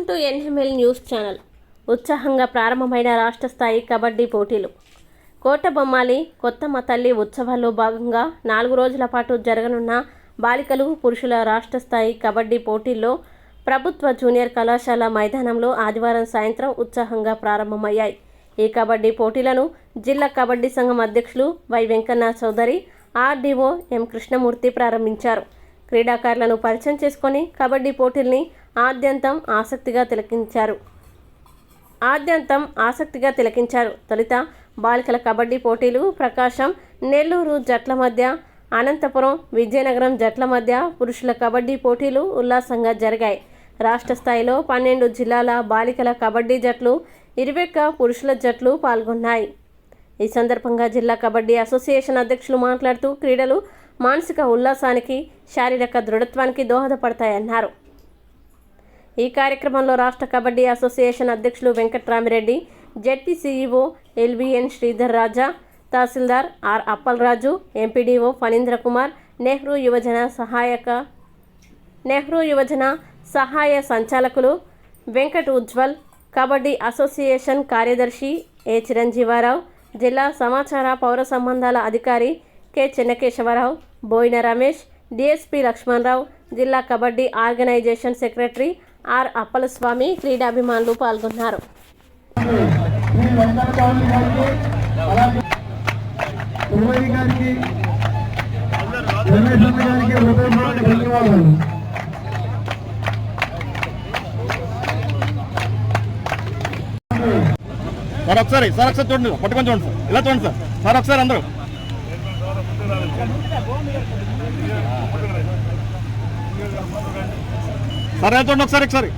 Welcome to NML news channel. ఉత్సాహంగా ప్రారంభమైన రాష్ట్ర స్థాయి కబడ్డీ పోటీలు. కోటబొమ్మాలి కొత్తమ్మ తల్లి ఉత్సవాల్లో భాగంగా నాలుగు రోజుల పాటు జరగనున్న బాలికలు పురుషుల రాష్ట్ర స్థాయి కబడ్డీ పోటీల్లో ప్రభుత్వ జూనియర్ కళాశాల మైదానంలో ఆదివారం సాయంత్రం ఉత్సాహంగా ప్రారంభమయ్యాయి. ఈ కబడ్డీ పోటీలను జిల్లా కబడ్డీ సంఘం అధ్యక్షులు Y Venkanna Chowdary RDO M Krishnamurthy ప్రారంభించారు. క్రీడాకారులను పరిచయం చేసుకొని కబడ్డీ పోటీల్ని ఆద్యంతం ఆసక్తిగా తిలకించారు. ఆద్యంతం ఆసక్తిగా తిలకించారు. తొలిత బాలికల కబడ్డీ పోటీలు ప్రకాశం నెల్లూరు జట్ల మధ్య అనంతపురం విజయనగరం జట్ల మధ్య పురుషుల కబడ్డీ పోటీలు ఉల్లాసంగా జరిగాయి. రాష్ట్ర స్థాయిలో పన్నెండు జిల్లాల బాలికల కబడ్డీ జట్లు ఇరవై పురుషుల జట్లు పాల్గొన్నాయి. ఈ సందర్భంగా జిల్లా కబడ్డీ అసోసియేషన్ అధ్యక్షులు మాట్లాడుతూ క్రీడలు మానసిక ఉల్లాసానికి శారీరక దృఢత్వానికి దోహదపడతాయన్నారు. ఈ కార్యక్రమంలో రాష్ట్ర కబడ్డీ అసోసియేషన్ అధ్యక్షులు Venkatramireddy ZP CEO LVN Sridhar Raja తహసీల్దార్ ఆర్ అప్పలరాజు ఎంపీడీఓ ఫణీంద్ర కుమార్ నెహ్రూ యువజన సహాయక నెహ్రూ యువజన సహాయ సంచాలకులు వెంకట్ ఉజ్వల్ కబడ్డీ అసోసియేషన్ కార్యదర్శి ఏ చిరంజీవారావు జిల్లా సమాచార పౌర సంబంధాల అధికారి కె చెన్నకేశవరావు బోయిన రమేష్ డిఎస్పి లక్ష్మణరావు జిల్లా kabaddi organisation secretary R Appalaswamy క్రీడాభిమానులు పాల్గొన్నారు. సార్ ఒకసారి సార్ ఒకసారి చూడండి పట్టుకొని చూడండి సార్. ఇలా చూడండి సార్. సార్ ఒకసారి అందరూ. సరే ఇలా ఒకసారి ఒకసారి.